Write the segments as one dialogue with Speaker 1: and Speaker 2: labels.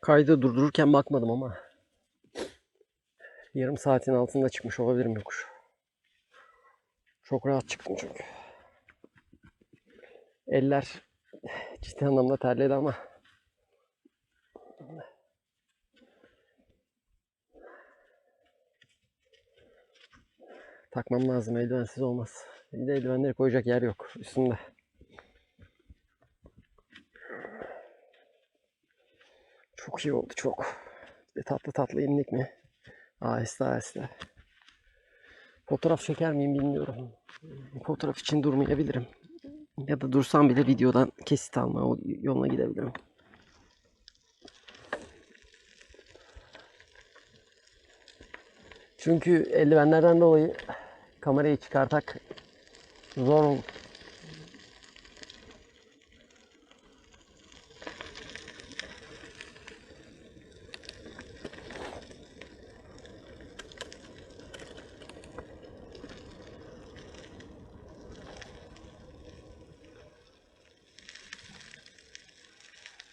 Speaker 1: Kaydı durdururken bakmadım ama yarım saatin altında çıkmış olabilirim yokuş. Çok rahat çıktım çünkü. Eller ciddi anlamda terledi ama takmam lazım. Eldivensiz olmaz. Bir de eldivenleri koyacak yer yok üstünde. Çok iyi oldu çok. Bir tatlı tatlı indik mi? Aheste aheste. Fotoğraf çeker miyim bilmiyorum. Fotoğraf için durmayabilirim. Ya da dursam bile videodan kesit alma yoluna gidebilirim. Çünkü eldivenlerden dolayı kamerayı çıkartak zor olur.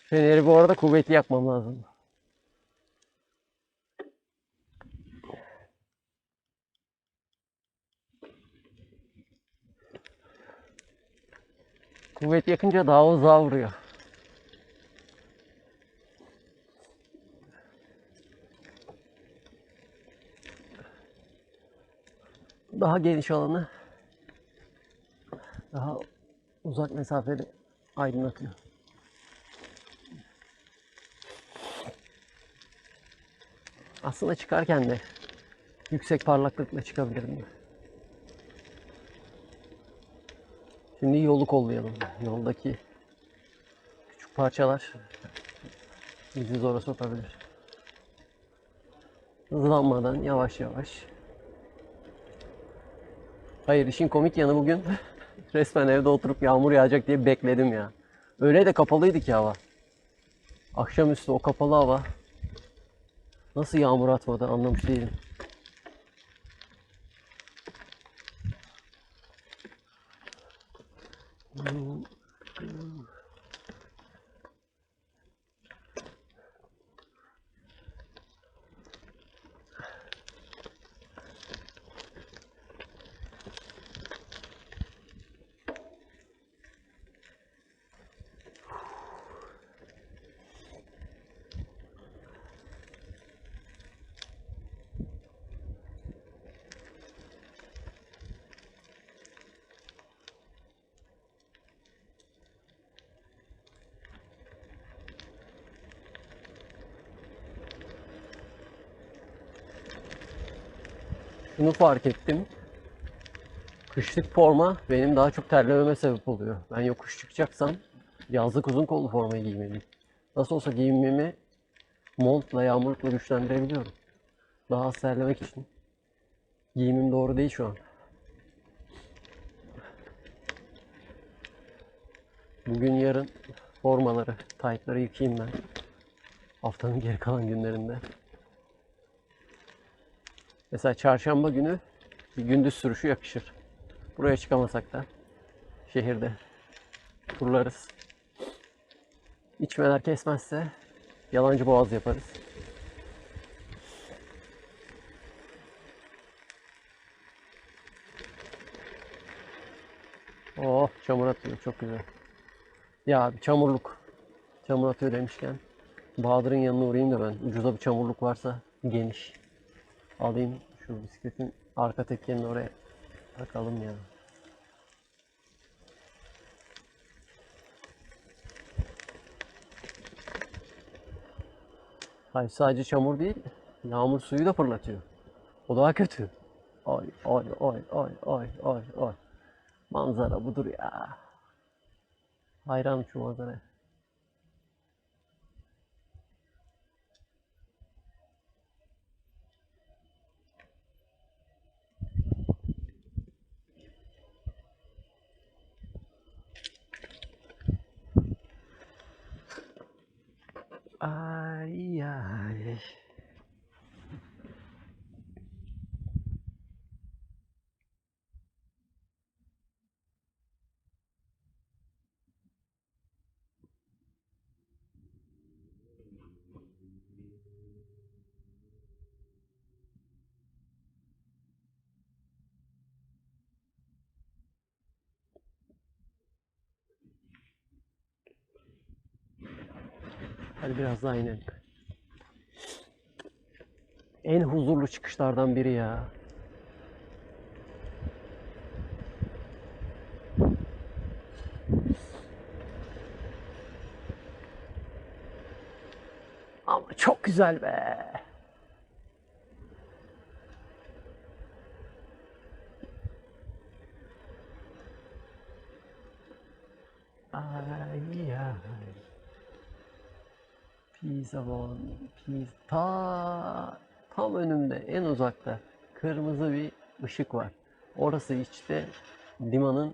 Speaker 1: Feneri bu arada kuvvetli yakmam lazım. Kuvvet yakınca daha uzağa vuruyor. Daha geniş alanı daha uzak mesafede aydınlatıyor. Aslında çıkarken de yüksek parlaklıkla çıkabilirim. Şimdi yolu kollayalım. Yoldaki küçük parçalar bizi zora sokabilir. Hızlanmadan yavaş yavaş. Hayır işin komik yanı bugün resmen evde oturup yağmur yağacak diye bekledim ya. Öyle de kapalıydı ki hava. Akşamüstü o kapalı hava nasıl yağmur atmadı anlamış değilim. Şunu fark ettim. Kışlık forma benim daha çok terlememe sebep oluyor. Ben yokuş çıkacaksam yazlık uzun kollu formayı giymeliyim. Nasıl olsa giyimimi montla, yağmurlukla güçlendirebiliyorum. Daha az terlemek için. Giyimim doğru değil şu an. Bugün yarın formaları, taytları yıkayayım ben. Haftanın geri kalan günlerinde. Mesela çarşamba günü bir gündüz sürüşü yakışır. Buraya çıkamasak da şehirde turlarız. İçmeler kesmezse yalancı boğaz yaparız. Oh çamur atıyor çok güzel. Ya bir çamurluk. Çamur atıyor demişken Bahadır'ın yanına uğrayayım da ben. Ucuza bir çamurluk varsa geniş. Alayım şu bisikletin arka tekerini oraya takalım ya. Hayır sadece çamur değil, yağmur suyu da fırlatıyor. O daha kötü. Ay ay ay ay ay ay ay. Manzara budur ya. Hayran şu manzaraya. Hadi biraz daha inelim. En huzurlu çıkışlardan biri ya. Ama çok güzel be. Ay ay. Pizza on, pizza. Ta, tam önümde, en uzakta kırmızı bir ışık var. Orası işte limanın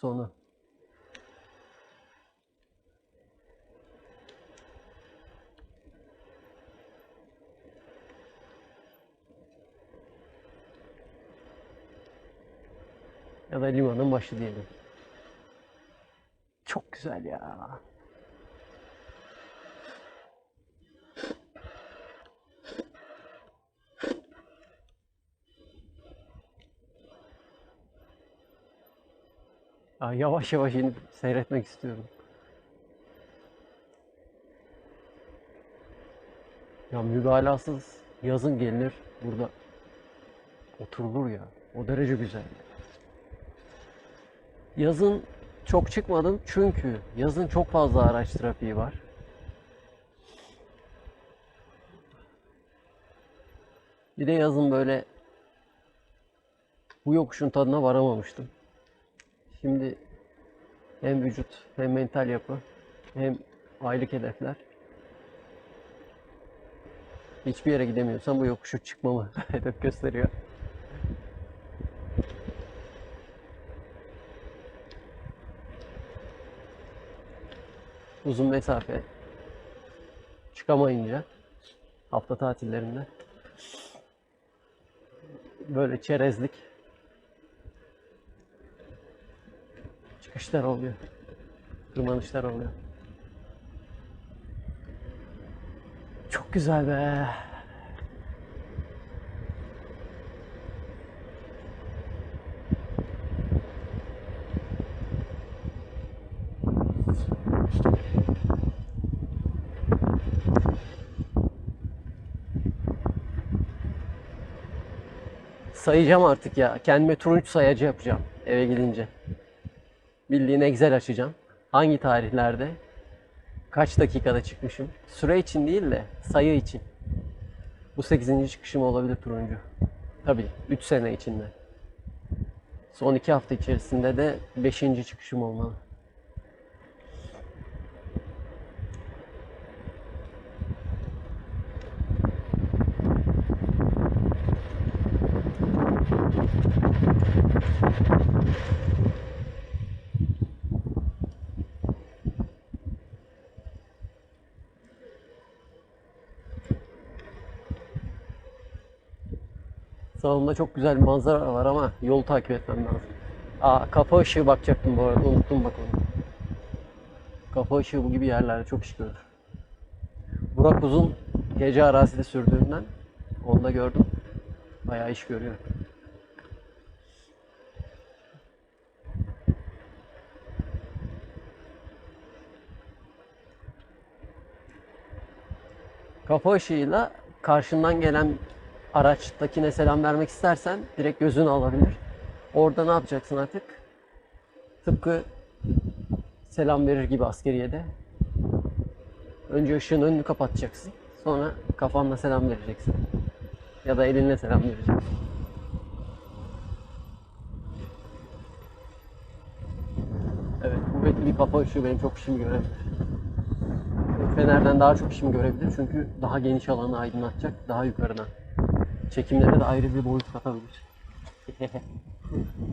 Speaker 1: sonu. Ya da limanın başı diyelim. Çok güzel ya. Yavaş yavaş inip seyretmek istiyorum. Ya mübalağasız yazın gelinir burada oturulur ya. O derece güzel. Yazın çok çıkmadım çünkü yazın çok fazla araç trafiği var. Bir de yazın böyle bu yokuşun tadına varamamıştım. Şimdi hem vücut hem mental yapı hem aylık hedefler. Hiçbir yere gidemiyorsam bu yokuşu çıkmamı hedef gösteriyor. Uzun mesafe çıkamayınca hafta tatillerinde böyle çerezlik çıkışlar oluyor. Tırmanışlar oluyor. Çok güzel be. Sayacağım artık ya. Kendime turunç sayacı yapacağım eve gidince. Bildiğin Excel açacağım. Hangi tarihlerde kaç dakikada çıkmışım. Süre için değil de sayı için. Bu 8. çıkışım olabilir turuncu. Tabii 3 sene içinde. Son 2 hafta içerisinde de 5. çıkışım olmalı. Sağımda çok güzel manzara var ama yol takip etmem lazım. Aa kafa ışığı bakacaktım bu arada unuttum bak onu. Kafa ışığı bu gibi yerlerde çok iş görür. Burak Uzun gece arazide sürdüğünden onu da gördüm. Bayağı iş görüyor. Kafa ışığıyla karşından gelen araçtakine selam vermek istersen direkt gözünü alabilir. Orada ne yapacaksın artık? Tıpkı selam verir gibi askeriyede. Önce ışığın önünü kapatacaksın. Sonra kafanla selam vereceksin. Ya da elinle selam vereceksin. Evet, kuvvetli bir kafa ışığı benim çok işimi görebilir. Fenerden daha çok işimi görebilir çünkü daha geniş alanı aydınlatacak, daha yukarıdan. Çekimlere de ayrı bir boyut katabilir.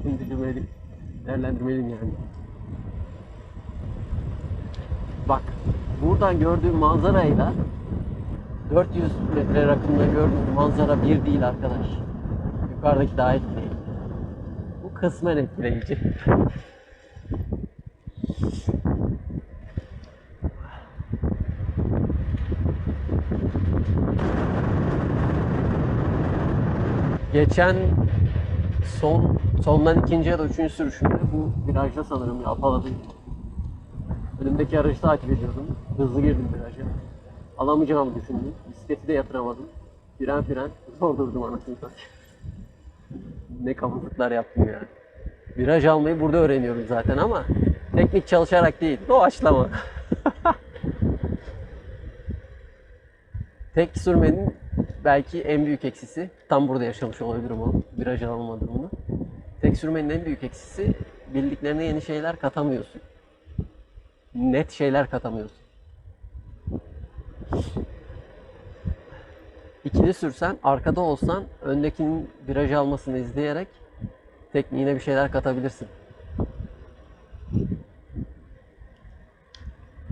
Speaker 1: İndirmeliyim, değerlendirmeliyim yani. Bak, buradan gördüğüm manzarayla 400 metre rakımda gördüğüm manzara bir değil arkadaş. Yukarıdaki daha etkileyici. Bu kısmen etkileyici. Geçen son sondan ikinci ya da üçüncü sürüşümde bu virajda sanırım yalpaladım. Önümdeki aracı takip ediyordum. Hızlı girdim viraja. Alamayacağımı düşündüm. Bisikleti de yatıramadım. Fren fren. Zor durdum anasını ne kabızlıklar yaptım ya. Viraj almayı burada öğreniyorum zaten ama teknik çalışarak değil. Doğaçlama. Tek sürmenin belki en büyük eksisi, tam burada yaşamış olabilirim o viraj alma durumunu. Tek sürmenin en büyük eksisi bildiklerine yeni şeyler katamıyorsun. Net şeyler katamıyorsun. İkili sürsen, arkada olsan öndekinin viraj almasını izleyerek tekniğine bir şeyler katabilirsin.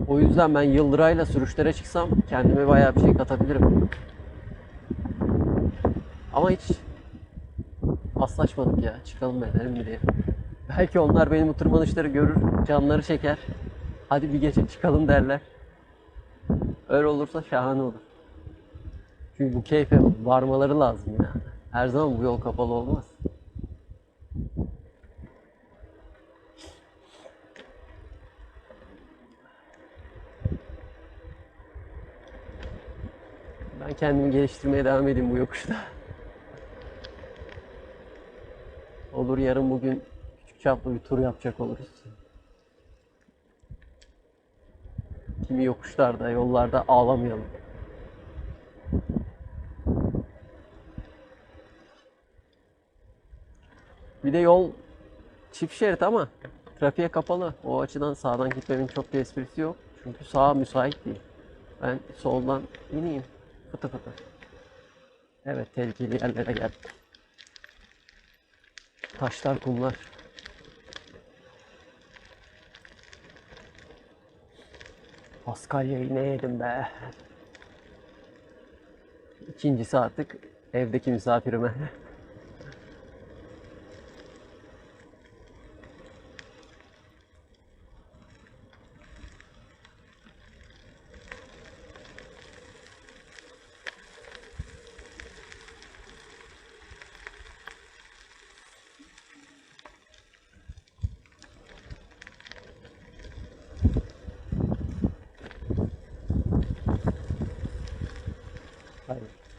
Speaker 1: O yüzden ben yıldırayla sürüşlere çıksam kendime bayağı bir şey katabilirim. Ama hiç paslaşmadık ya. Çıkalım edelim diye. Belki onlar benim bu tırmanışları görür, canları çeker. Hadi bir gece çıkalım derler. Öyle olursa şahane olur. Çünkü bu keyfe varmaları lazım ya. Her zaman bu yol kapalı olmaz. Ben kendimi geliştirmeye devam edeyim bu yokuşta. Olur yarın bugün küçük çaplı bir tur yapacak oluruz. Kimi yokuşlarda, yollarda ağlamayalım. Bir de yol çift şerit ama trafiğe kapalı. O açıdan sağdan gitmemin çok bir esprisi yok. Çünkü sağ müsait değil. Ben soldan ineyim. Fıtı fıtı. Evet tehlikeli yerlere geldik. Taşlar, kumlar. Paskalya'yı ne yedim be. İkincisi artık evdeki misafirime.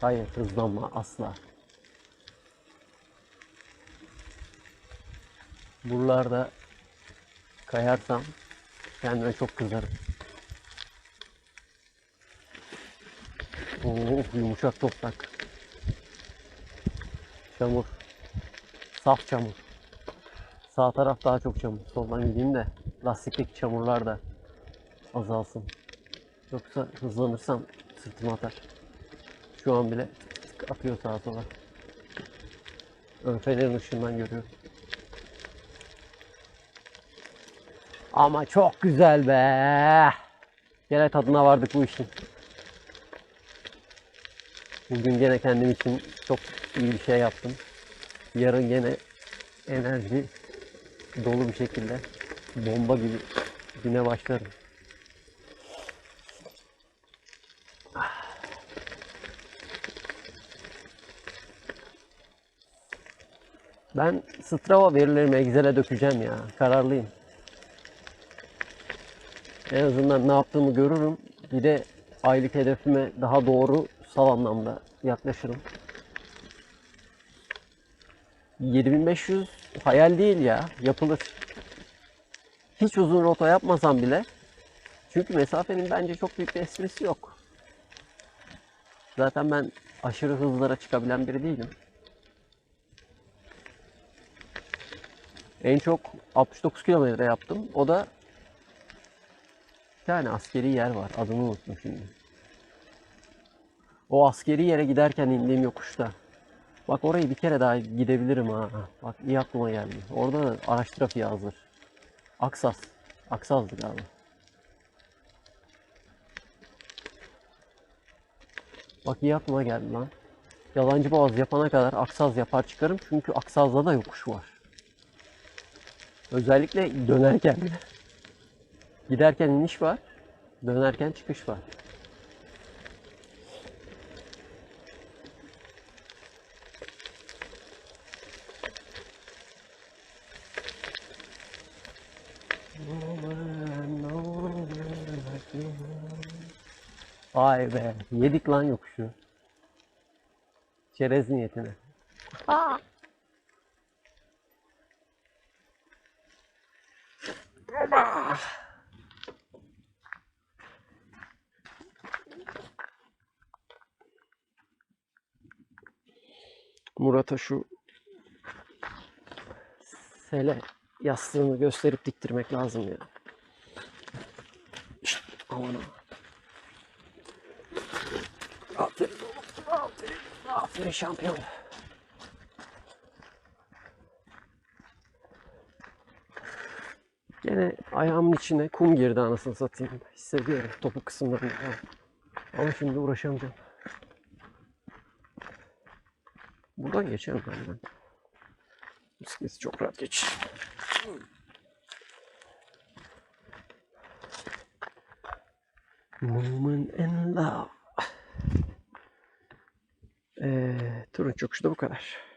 Speaker 1: Hayır, hızlanma asla. Buralarda kayarsam kendime çok kızarım. Oo, yumuşak toprak. Çamur. Saf çamur. Sağ taraf daha çok çamur. Soldan gideyim de lastikteki çamurlar da azalsın. Yoksa hızlanırsam sırtıma atar. Şu an bile atıyor sağa sola. Ön fenerin ışığından görüyorum. Ama çok güzel be. Gene tadına vardık bu işin. Bugün gene kendim için çok iyi bir şey yaptım. Yarın gene enerji dolu bir şekilde bomba gibi güne başlarım. Ben Strava verilerimi Excel'e dökeceğim ya. Kararlıyım. En azından ne yaptığımı görürüm. Bir de aylık hedefime daha doğru sal anlamda yaklaşırım. 7500 hayal değil ya. Yapılır. Hiç uzun rota yapmasam bile. Çünkü mesafenin bence çok büyük bir esprisi yok. Zaten ben aşırı hızlara çıkabilen biri değilim. En çok 69 kilometre yaptım. O da bir tane askeri yer var. Adını unuttum şimdi. O askeri yere giderken indiğim yokuşta. Bak orayı bir kere daha gidebilirim ha. Bak iyi aklıma geldi. Orada da araç trafiği hazır. Aksas. Aksaz'dı galiba. Bak iyi aklıma geldi lan. Yalancı boğaz yapana kadar Aksaz yapar çıkarım. Çünkü Aksaz'da da yokuş var. Özellikle dönerken. Giderken iniş var. Dönerken çıkış var. Vay be. Yedik lan yokuşu. Çerez niyetine. Murat'a şu sele yastığını gösterip diktirmek lazım ya. Şşt, aman ha. Aferin oğlum, aferin, aferin şampiyon. Gene ayağımın içine kum girdi anasını satayım. Hissediyorum topuk kısımlarında. Ama şimdi uğraşamayacağım. Buradan geçerim ben. ben. Bisikleti çok rahat geç. Moment in love. Ee, turun çokuşu da bu kadar.